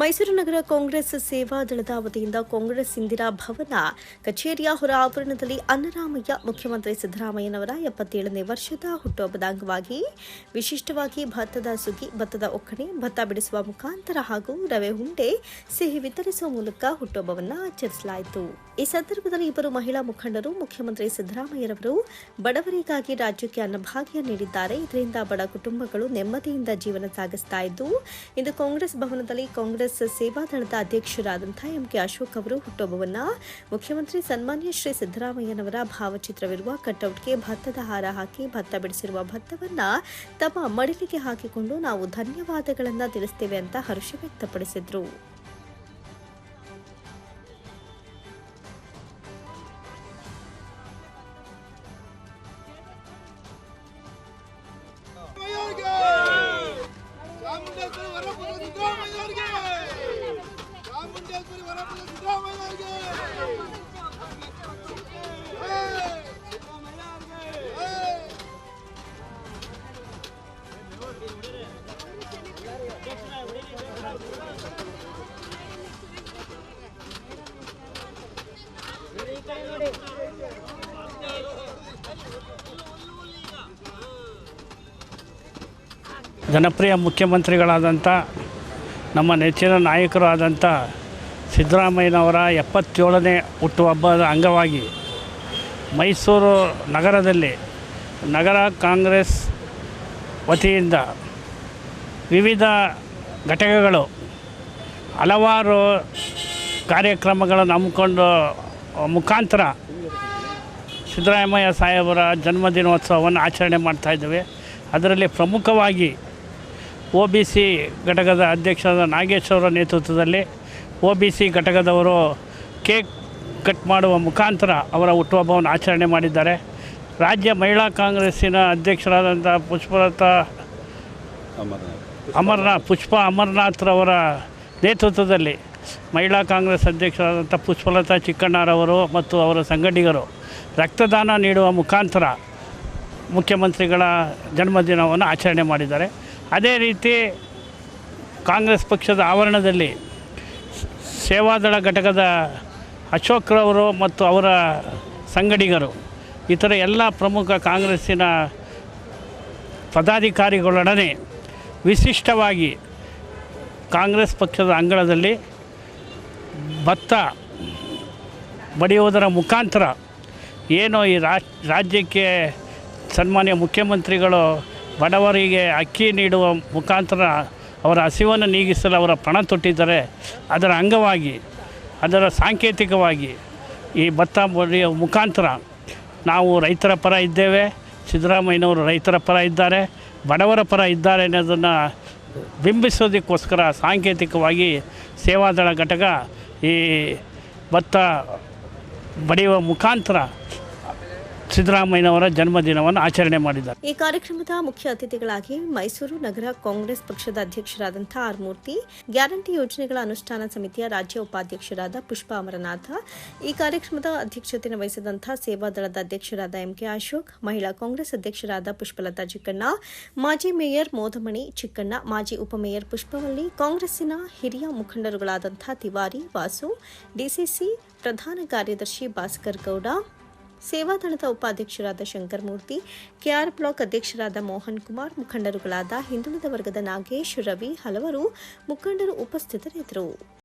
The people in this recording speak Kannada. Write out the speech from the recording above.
ಮೈಸೂರು ನಗರ ಕಾಂಗ್ರೆಸ್ ಸೇವಾ ದಳದ ವತಿಯಿಂದ ಕಾಂಗ್ರೆಸ್ ಇಂದಿರಾ ಭವನ, ಕಚೇರಿಯ ಹೊರ ಆವರಣದಲ್ಲಿ ಅನ್ನರಾಮಯ್ಯ ಮುಖ್ಯಮಂತ್ರಿ ಸಿದ್ದರಾಮಯ್ಯನವರ ಎಪ್ಪತ್ತೇಳನೇ ವರ್ಷದ ಹುಟ್ಟುಹಬ್ಬದ ಅಂಗವಾಗಿ ವಿಶಿಷ್ಟವಾಗಿ ಭತ್ತದ ಸುಗ್ಗಿ, ಭತ್ತದ ಒಕ್ಕಣೆ, ಭತ್ತ ಬಿಡಿಸುವ ಮುಖಾಂತರ ಹಾಗೂ ರವೆ ಹುಂಡೆ ಸಿಹಿ ವಿತರಿಸುವ ಮೂಲಕ ಹುಟ್ಟುಹಬ್ಬವನ್ನು ಆಚರಿಸಲಾಯಿತು. ಈ ಸಂದರ್ಭದಲ್ಲಿ ಇಬ್ಬರು ಮಹಿಳಾ ಮುಖಂಡರು, ಮುಖ್ಯಮಂತ್ರಿ ಸಿದ್ದರಾಮಯ್ಯರವರು ಬಡವರಿಗಾಗಿ ರಾಜ್ಯಕ್ಕೆ ಅನ್ನಭಾಗ್ಯ ನೀಡಿದ್ದಾರೆ. ಇದರಿಂದ ಬಡ ಕುಟುಂಬಗಳು ನೆಮ್ಮದಿಯಿಂದ ಜೀವನ ಸಾಗಿಸ್ತಾ ಇದ್ದು, ಇಂದು ಕಾಂಗ್ರೆಸ್ ಭವನದಲ್ಲಿ ಕಾಂಗ್ರೆಸ್ ಸೇವಾದಳದ ಅಧ್ಯಕ್ಷರಾದಂತಹ ಎಂಕೆ ಅಶೋಕ್ ಅವರು ಹುಟ್ಟುಹಬ್ಬವನ್ನ ಮುಖ್ಯಮಂತ್ರಿ ಸನ್ಮಾನ್ಯ ಶ್ರೀ ಸಿದ್ದರಾಮಯ್ಯನವರ ಭಾವಚಿತ್ರವಿರುವ ಕಟೌಟ್ಗೆ ಭತ್ತದ ಹಾರ ಹಾಕಿ ಭತ್ತ ಬಿಡಿಸಿರುವ ಭತ್ತವನ್ನ ತಮ್ಮ ಮಡಿಲಿಗೆ ಹಾಕಿಕೊಂಡು ನಾವು ಧನ್ಯವಾದಗಳನ್ನು ತಿಳಿಸ್ತೇವೆ ಅಂತ ಹರ್ಷ ವ್ಯಕ್ತಪಡಿಸಿದ್ರು. ಜನಪ್ರಿಯ ಮುಖ್ಯಮಂತ್ರಿಗಳಾದಂಥ ನಮ್ಮ ನೆಚ್ಚಿನ ನಾಯಕರು ಆದಂಥ ಸಿದ್ದರಾಮಯ್ಯನವರ ಎಪ್ಪತ್ತೇಳನೇ ಹುಟ್ಟುಹಬ್ಬದ ಅಂಗವಾಗಿ ಮೈಸೂರು ನಗರದಲ್ಲಿ ನಗರ ಕಾಂಗ್ರೆಸ್ ವತಿಯಿಂದ ವಿವಿಧ ಘಟಕಗಳು ಹಲವಾರು ಕಾರ್ಯಕ್ರಮಗಳನ್ನು ಹಮ್ಮಿಕೊಂಡು ಮುಖಾಂತರ ಸಿದ್ದರಾಮಯ್ಯ ಸಾಹೇಬರ ಜನ್ಮದಿನೋತ್ಸವವನ್ನು ಆಚರಣೆ ಮಾಡ್ತಾಯಿದ್ದೇವೆ ಅದರಲ್ಲಿ ಪ್ರಮುಖವಾಗಿ ಒ ಬಿ ಸಿ ಘಟಕದ ಅಧ್ಯಕ್ಷರಾದ ನಾಗೇಶ್ ಅವರ ನೇತೃತ್ವದಲ್ಲಿ ಒ ಬಿ ಸಿ ಘಟಕದವರು ಕೇಕ್ ಕಟ್ ಮಾಡುವ ಮುಖಾಂತರ ಅವರ ಹುಟ್ಟುಹಬ್ಬವನ್ನು ಆಚರಣೆ ಮಾಡಿದ್ದಾರೆ. ರಾಜ್ಯ ಮಹಿಳಾ ಕಾಂಗ್ರೆಸ್ಸಿನ ಅಧ್ಯಕ್ಷರಾದಂಥ ಪುಷ್ಪಲತಾ ಅಮರ್ನಾಥ್, ಪುಷ್ಪ ಅಮರ್ನಾಥ್ರವರ ನೇತೃತ್ವದಲ್ಲಿ ಮಹಿಳಾ ಕಾಂಗ್ರೆಸ್ ಅಧ್ಯಕ್ಷರಾದಂಥ ಪುಷ್ಪಲತಾ ಚಿಕ್ಕಣ್ಣರವರು ಮತ್ತು ಅವರ ಸಂಗಡಿಗರು ರಕ್ತದಾನ ನೀಡುವ ಮುಖಾಂತರ ಮುಖ್ಯಮಂತ್ರಿಗಳ ಜನ್ಮದಿನವನ್ನು ಆಚರಣೆ ಮಾಡಿದ್ದಾರೆ. ಅದೇ ರೀತಿ ಕಾಂಗ್ರೆಸ್ ಪಕ್ಷದ ಆವರಣದಲ್ಲಿ ಸೇವಾದಳ ಘಟಕದ ಅಶೋಕ್ರವರು ಮತ್ತು ಅವರ ಸಂಗಡಿಗರು. ಇತರ ಎಲ್ಲ ಪ್ರಮುಖ ಕಾಂಗ್ರೆಸ್ಸಿನ ಪದಾಧಿಕಾರಿಗಳೊಡನೆ ವಿಶಿಷ್ಟವಾಗಿ ಕಾಂಗ್ರೆಸ್ ಪಕ್ಷದ ಅಂಗಳದಲ್ಲಿ ಭತ್ತ ಬಡಿಯುವುದರ ಮುಖಾಂತರ ಏನು ಈ ರಾಜ್ಯಕ್ಕೆ ಸನ್ಮಾನ್ಯ ಮುಖ್ಯಮಂತ್ರಿಗಳು ಬಡವರಿಗೆ ಅಕ್ಕಿ ನೀಡುವ ಮುಖಾಂತರ ಅವರ ಹಸಿವನ್ನು ನೀಗಿಸಲು ಅವರ ಪಣ ತೊಟ್ಟಿದ್ದಾರೆ ಅದರ ಅಂಗವಾಗಿ, ಅದರ ಸಾಂಕೇತಿಕವಾಗಿ ಈ ಭತ್ತ ಬಡಿಯುವ ಮುಖಾಂತರ ನಾವು ರೈತರ ಪರ ಇದ್ದೇವೆ. ಸಿದ್ದರಾಮಯ್ಯನವರು ರೈತರ ಪರ ಇದ್ದಾರೆ. ಬಡವರ ಪರ ಇದ್ದಾರೆ ಅನ್ನೋದನ್ನು ಬಿಂಬಿಸೋದಕ್ಕೋಸ್ಕರ ಸಾಂಕೇತಿಕವಾಗಿ ಸೇವಾದಳ ಘಟಕ ಈ ಭತ್ತ ಬಡಿಯುವ ಮುಖಾಂತರ ಸಿದ್ದರಾಮಯ್ಯನವರ ಜನ್ಮದಿನವನ್ನು ಆಚರಣೆ ಮಾಡಿದ್ದಾರೆ. ಈ ಕಾರ್ಯಕ್ರಮದ ಮುಖ್ಯ ಅತಿಥಿಗಳಾಗಿ ಮೈಸೂರು ನಗರ ಕಾಂಗ್ರೆಸ್ ಪಕ್ಷದ ಅಧ್ಯಕ್ಷರಾದಂತಹ ಆರ್ ಮೂರ್ತಿ, ಗ್ಯಾರಂಟಿ ಯೋಜನೆಗಳ ಅನುಷ್ಠಾನ ಸಮಿತಿಯ ರಾಜ್ಯ ಉಪಾಧ್ಯಕ್ಷರಾದ ಪುಷ್ಪ ಅಮರನಾಥ, ಈ ಕಾರ್ಯಕ್ರಮದ ಅಧ್ಯಕ್ಷತೆಯನ್ನು ವಹಿಸಿದಂತಹ ಸೇವಾದಳದ ಅಧ್ಯಕ್ಷರಾದ ಎಂಕೆ ಅಶೋಕ್, ಮಹಿಳಾ ಕಾಂಗ್ರೆಸ್ ಅಧ್ಯಕ್ಷರಾದ ಪುಷ್ಪಲತಾ ಚಿಕ್ಕಣ್ಣ, ಮಾಜಿ ಮೇಯರ್ ಮೋದಮಣಿ ಚಿಕ್ಕಣ್ಣ, ಮಾಜಿ ಉಪಮೇಯರ್ ಪುಷ್ಪವಲ್ಲಿ ಕಾಂಗ್ರೆಸ್ಸಿನ ಹಿರಿಯ ಮುಖಂಡರುಗಳಾದಂಥ ತಿವಾರಿ ವಾಸು, ಡಿಸಿಸಿ ಪ್ರಧಾನ ಕಾರ್ಯದರ್ಶಿ ಭಾಸ್ಕರ್ ಗೌಡ ಸೇವಾದಳದ ಉಪಾಧ್ಯಕ್ಷರಾದ ಶಂಕರಮೂರ್ತಿ, ಕೆಆರ್ ಬ್ಲಾಕ್ ಅಧ್ಯಕ್ಷರಾದ ಮೋಹನ್ ಕುಮಾರ್ ಮುಖಂಡರುಗಳಾದ ಹಿಂದುಳಿದ ವರ್ಗದ ನಾಗೇಶ್, ರವಿ ಹಲವರು ಮುಖಂಡರು ಉಪಸ್ಥಿತರಿದ್ದರು.